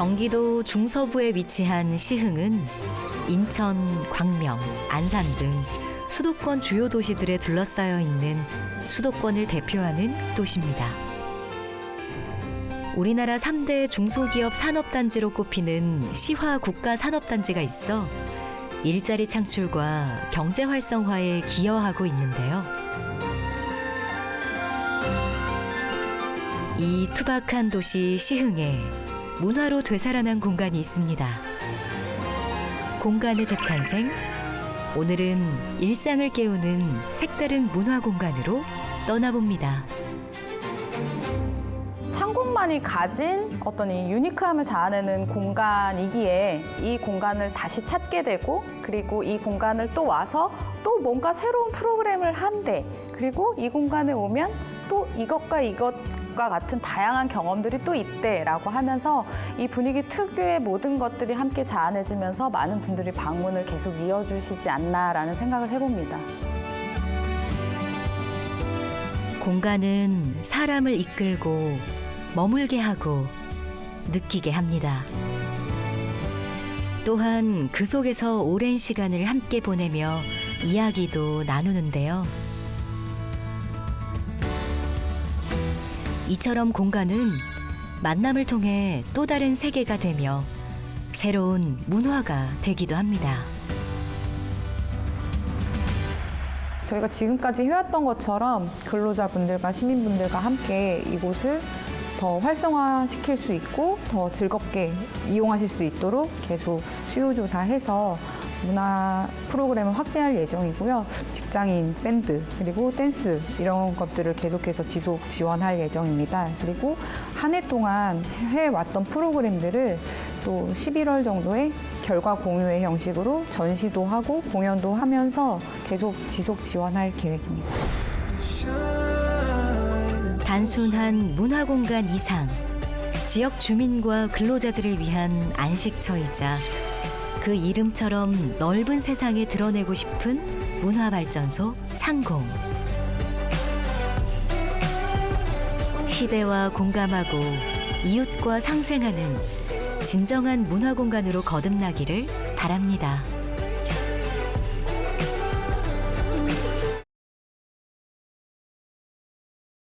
경기도 중서부에 위치한 시흥은 인천, 광명, 안산 등 수도권 주요 도시들에 둘러싸여 있는 수도권을 대표하는 도시입니다. 우리나라 3대 중소기업 산업단지로 꼽히는 시화 국가 산업단지가 있어 일자리 창출과 경제 활성화에 기여하고 있는데요. 이 투박한 도시 시흥에 문화로 되살아난 공간이 있습니다. 공간의 재탄생. 오늘은 일상을 깨우는 색다른 문화 공간으로 떠나봅니다. 창공만이 가진 어떤 이 유니크함을 자아내는 공간이기에 이 공간을 다시 찾게 되고 그리고 이 공간을 또 와서 또 뭔가 새로운 프로그램을 한대 그리고 이 공간에 오면 또 이것과 이것 과 같은 다양한 경험들이 또 있대라고 하면서 이 분위기 특유의 모든 것들이 함께 자아내지면서 많은 분들이 방문을 계속 이어주시지 않나라는 생각을 해봅니다. 공간은 사람을 이끌고 머물게 하고 느끼게 합니다. 또한 그 속에서 오랜 시간을 함께 보내며 이야기도 나누는데요. 이처럼 공간은 만남을 통해 또 다른 세계가 되며 새로운 문화가 되기도 합니다. 저희가 지금까지 해왔던 것처럼 근로자분들과 시민분들과 함께 이곳을 더 활성화시킬 수 있고 더 즐겁게 이용하실 수 있도록 계속 수요조사해서 문화 프로그램을 확대할 예정이고요. 직장인, 밴드, 그리고 댄스 이런 것들을 계속해서 지속 지원할 예정입니다. 그리고 한 해 동안 해왔던 프로그램들을 또 11월 정도에 결과 공유의 형식으로 전시도 하고 공연도 하면서 계속 지속 지원할 계획입니다. 단순한 문화 공간 이상, 지역 주민과 근로자들을 위한 안식처이자 그 이름처럼 넓은 세상에 드러내고 싶은 문화발전소 창공. 시대와 공감하고 이웃과 상생하는 진정한 문화 공간으로 거듭나기를 바랍니다.